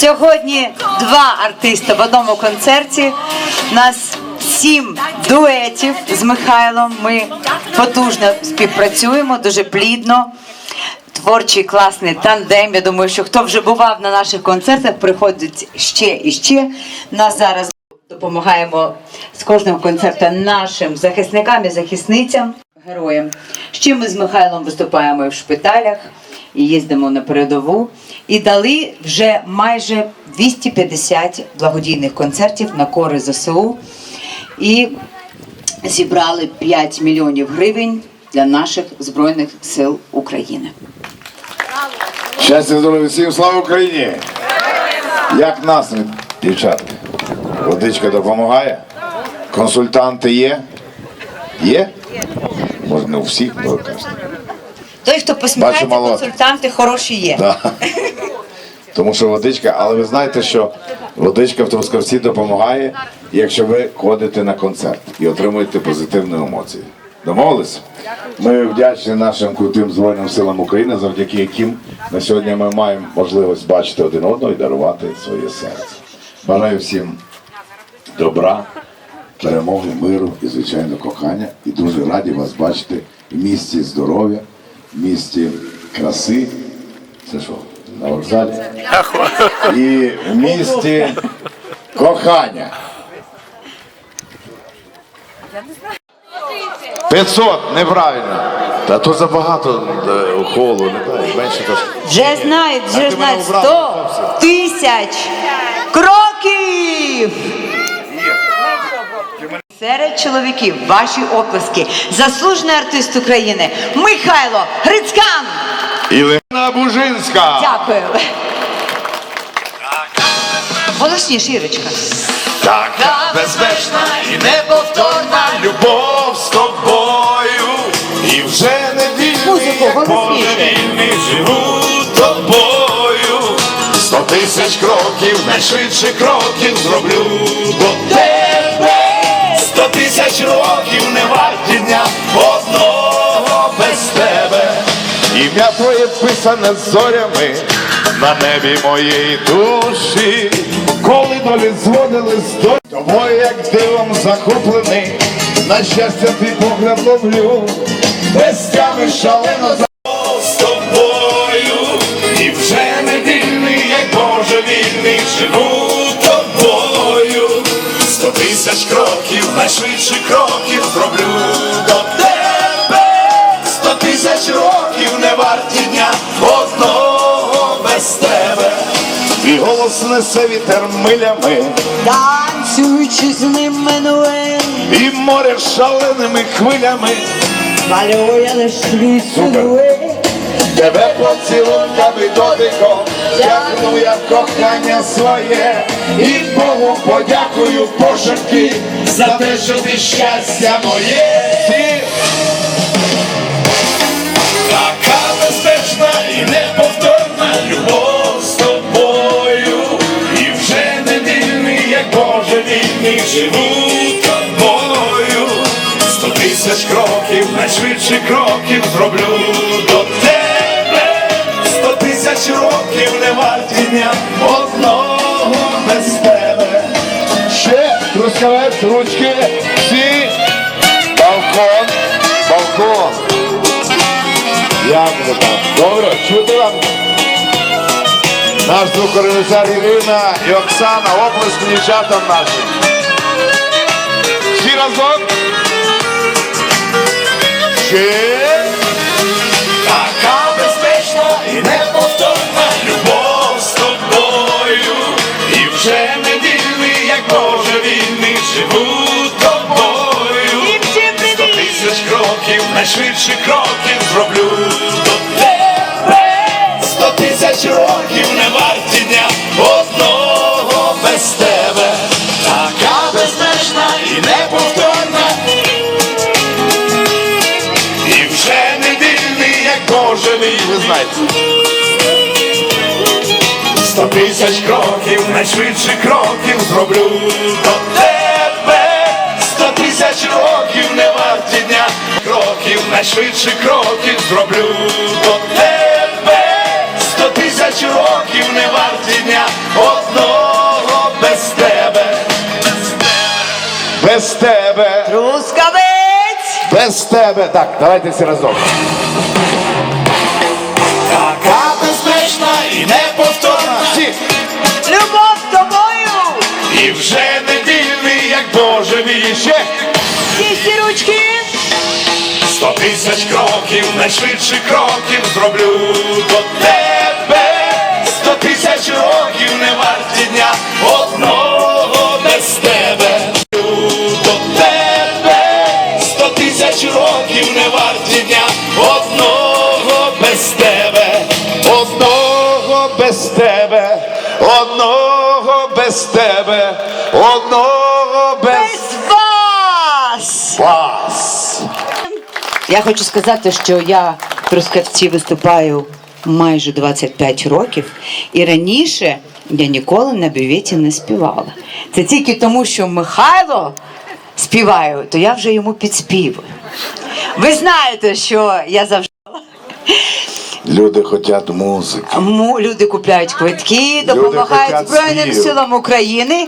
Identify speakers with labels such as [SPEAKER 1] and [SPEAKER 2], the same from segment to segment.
[SPEAKER 1] Сьогодні два артиста в одному концерті. Нас сім дуетів з Михайлом. Ми потужно співпрацюємо, дуже плідно. Творчий класний тандем. Я думаю, що хто вже бував на наших концертах, приходить ще і ще. Нас зараз допомагаємо з кожного концерту нашим захисникам і захисницям, героям. Ще ми з Михайлом виступаємо в шпиталях і їздимо на передову. І дали вже майже 250 благодійних концертів на кори ЗСУ. І зібрали 5 мільйонів гривень для наших Збройних сил України.
[SPEAKER 2] Щастя, здоров'я всім, слава Україні! Як настрій, дівчатки? Водичка допомагає? Консультанти є? Є? Може, не у всіх, ви кажете.
[SPEAKER 1] Той, хто посміхається,
[SPEAKER 2] Бачу, молод.
[SPEAKER 1] консультанти хороші є.
[SPEAKER 2] Да. Тому що водичка, але ви знаєте, що водичка в Трускавці допомагає, якщо ви ходите на концерт і отримуєте позитивні емоції. Домовились? Ми вдячні нашим крутим Збройним силам України, завдяки яким на сьогодні ми маємо можливість бачити один одного і дарувати своє серце. Бажаю всім добра, перемоги, миру і, звичайно, кохання. І дуже раді вас бачити в місті здоров'я, місті краси. Це що, на вокзалі? І в місті кохання. 500, неправильно. Та то забагато е, холу, не дай, менше то.
[SPEAKER 1] Вже знають, вже
[SPEAKER 2] ти мене
[SPEAKER 1] знають
[SPEAKER 2] обрала,
[SPEAKER 1] 100 тисяч кроків. Серед чоловіків ваші оплески. Заслужений артист України Михайло Грицькан.
[SPEAKER 2] Ілина Бужинська.
[SPEAKER 1] Дякую. Голосніше, Ірочка.
[SPEAKER 2] Така безпечна і неповторна любов з тобою. І вже не вільний, як живу тобою. Сто тисяч кроків, найшвидше кроків зроблю до тебе. Ім'я твоє писане зорями на небі моєї душі, коли долі зводили з долі, тобою як дивом захоплений, на щастя твій погляд ловлю, без тями шалено за Голос несе вітер милями,
[SPEAKER 1] Танцюючи з ним минує,
[SPEAKER 2] і море шаленими хвилями.
[SPEAKER 1] малює лиш свій силует.
[SPEAKER 2] Тебе поцілунками дотиком Тягну я кохання своє. І Богу подякую пошепки За те, що ти щастя моє Живу тобою Сто тисяч кроків, найшвидше кроків зроблю до тебе. Сто тисяч років не варті дня одного без тебе. Ще трускавець, ручки, всі. Балкон, балкон. Як ви там? Добре, чути вам? Наш звукорежисер Ірина і Оксана, оплески дівчатам нашим. Всі разом. Ще така безпечна і неповторна любов з тобою. І вже не вільний, як Боже вільний, живу тобою. Сто тисяч кроків, найшвидші кроки зроблю Сто тисяч кроків, найшвидше кроків зроблю до тебе. Сто тисяч років не варті дня кроків, найшвидше кроків зроблю до тебе. Сто тисяч років не варті дня одного без тебе. Без тебе.
[SPEAKER 1] Трускавець!
[SPEAKER 2] Без тебе. Так, давайте всі разом. Така і неповторна.
[SPEAKER 1] Любов з тобою!
[SPEAKER 2] І вже не вільний, як Боже віще.
[SPEAKER 1] Дісті ручки!
[SPEAKER 2] Сто тисяч кроків, найшвидших кроків зроблю до тебе.
[SPEAKER 1] Я хочу сказати, що я в Трускавці виступаю майже 25 років, і раніше я ніколи на бюветі не співала. Це тільки тому, що Михайло співаю, то я вже йому підспівую. Ви знаєте, що я завжди.
[SPEAKER 2] Люди хочуть музики.
[SPEAKER 1] Му- Люди купляють квитки, допомагають Збройним силам України,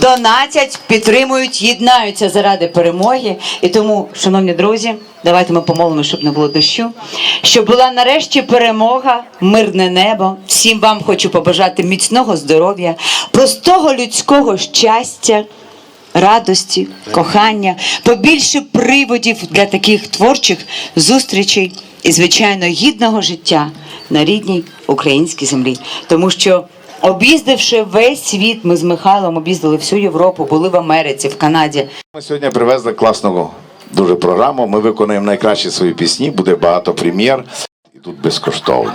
[SPEAKER 1] донатять, підтримують, єднаються заради перемоги. І тому, шановні друзі, давайте ми помолимо, щоб не було дощу. Щоб була нарешті перемога, мирне небо. Всім вам хочу побажати міцного здоров'я, простого людського щастя. Радості, кохання, побільше приводів для таких творчих зустрічей і, звичайно, гідного життя на рідній українській землі. Тому що, об'їздивши весь світ, ми з Михайлом об'їздили всю Європу, були в Америці, в Канаді.
[SPEAKER 2] Ми сьогодні привезли класну дуже програму. Ми виконуємо найкращі свої пісні, буде багато прем'єр. І тут безкоштовно.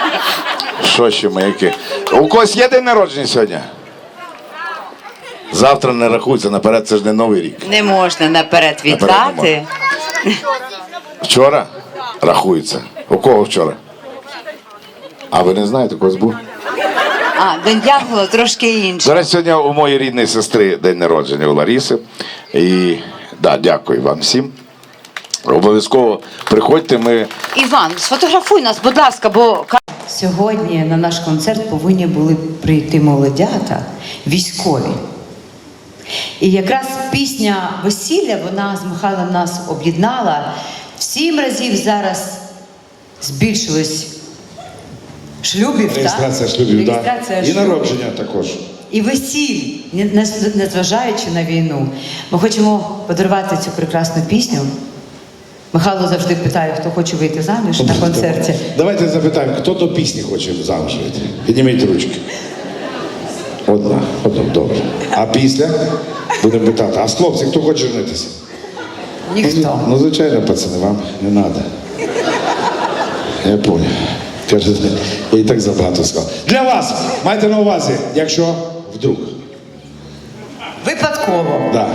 [SPEAKER 2] Що ще ми які? У когось є день народження сьогодні? Завтра не рахується, наперед це ж не новий рік.
[SPEAKER 1] Не можна наперед вітати.
[SPEAKER 2] Вчора рахується. У кого вчора? А ви не знаєте, когось був?
[SPEAKER 1] А, День Янгола трошки інше.
[SPEAKER 2] До речі, сьогодні у моєї рідної сестри день народження у Лариси. І да, дякую вам всім. Обов'язково приходьте. Ми
[SPEAKER 1] Іван, сфотографуй нас, будь ласка, бо сьогодні на наш концерт повинні були прийти молодята, військові. І якраз пісня весілля вона з Михайлом нас об'єднала. В сім разів зараз збільшилось шлюбів.
[SPEAKER 3] Реєстрація
[SPEAKER 1] так?
[SPEAKER 3] шлюбів.
[SPEAKER 1] Реєстрація
[SPEAKER 3] І
[SPEAKER 1] шлюбів.
[SPEAKER 3] народження також.
[SPEAKER 1] І весіль, не- не- незважаючи на війну. Ми хочемо подарувати цю прекрасну пісню. Михайло завжди питає, хто хоче вийти заміж на концерті.
[SPEAKER 3] Давайте запитаємо, хто до пісні хоче замуж вийти? Підніміть ручки. Одна, одна, добре. А після будемо питати, а з хлопці, хто хоче женитися?
[SPEAKER 1] Ніхто.
[SPEAKER 3] Ну, звичайно, пацани, вам не треба. Я понял. Я і так забагато сказав. Для вас, майте на увазі, якщо вдруг.
[SPEAKER 1] Випадково.
[SPEAKER 3] Да.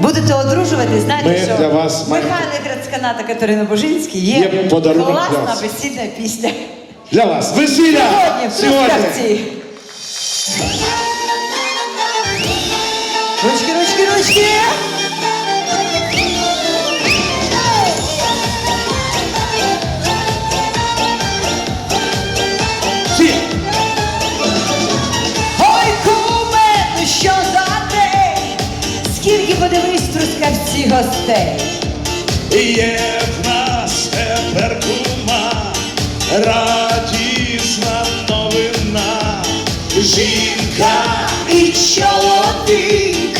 [SPEAKER 1] Будете одружувати, знаєте,
[SPEAKER 3] Ми
[SPEAKER 1] що
[SPEAKER 3] для вас маємо-
[SPEAKER 1] Михайло Грацькана та Катерина Божинський є,
[SPEAKER 3] Є подарунок для вас.
[SPEAKER 1] весільна пісня.
[SPEAKER 3] Для вас весілля!
[SPEAKER 1] Сьогодні в Трускавці. Ручки, ручки, ручки. Ой, куме, ну що за день? Скільки подивись трускавці гостей.
[SPEAKER 4] Є в нас тепер кума, радісна жінка і чоловік,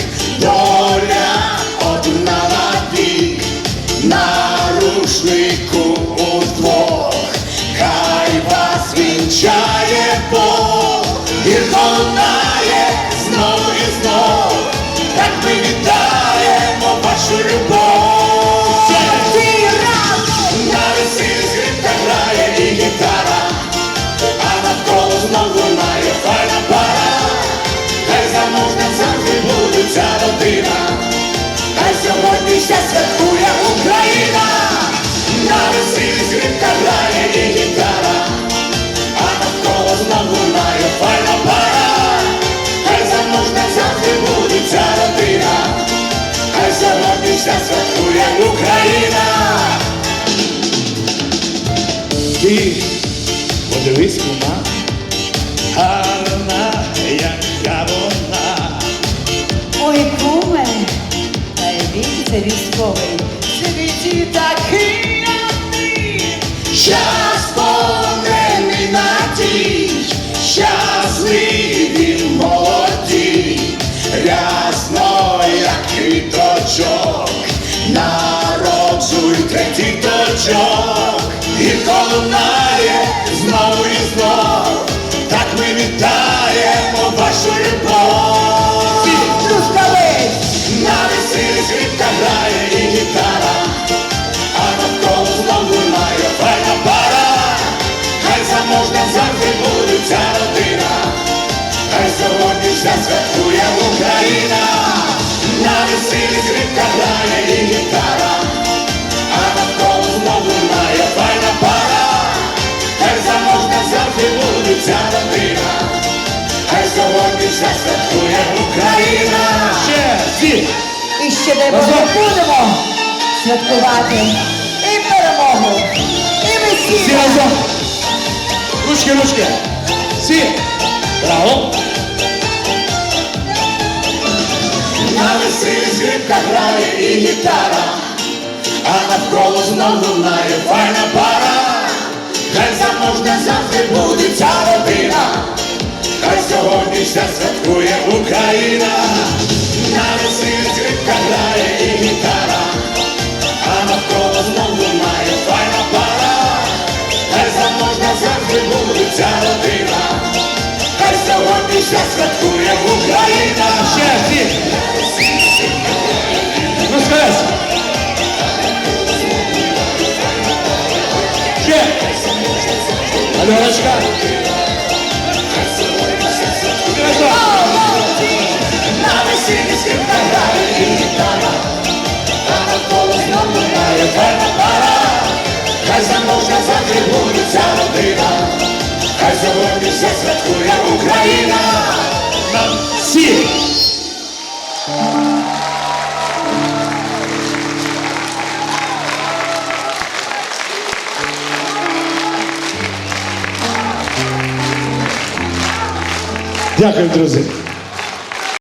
[SPEAKER 4] Ти подивись вона, гарна, яка вона. Ой, куме, а він це військовий. Скрипка грає і гітара, а навколо
[SPEAKER 2] знову лунає файна пара. Хай заможна завжди буде ця родина, хай сьогодні вся святкує Україна. На весіллі скрипка грає і гітара, а навколо знову лунає файна пара. Хай заможна завжди буде ця родина, хай сьогодні вся святкує Україна.
[SPEAKER 1] І ще Боже будемо святкувати і перемогу, і весілля.
[SPEAKER 5] разом. Ручки, ручки. Всі. Браво.
[SPEAKER 2] На весіллі скрипка грає і гітара, а навколо знов лунає файна пара. Хай заможна завжди буде ця родина, хай сьогодні вся святкує Україна. На весіллі скрипка грає і гітара, а навколо знов лунає файна пара. Хай заможна завжди буде ця родина, хай сьогодні вся святкує Україна.
[SPEAKER 5] Ще. Ще.
[SPEAKER 2] Файна пара. Хай завжди буде ця родина, хай сьогодні все святкує Україна.
[SPEAKER 5] Всі.
[SPEAKER 3] Дякую, друзі.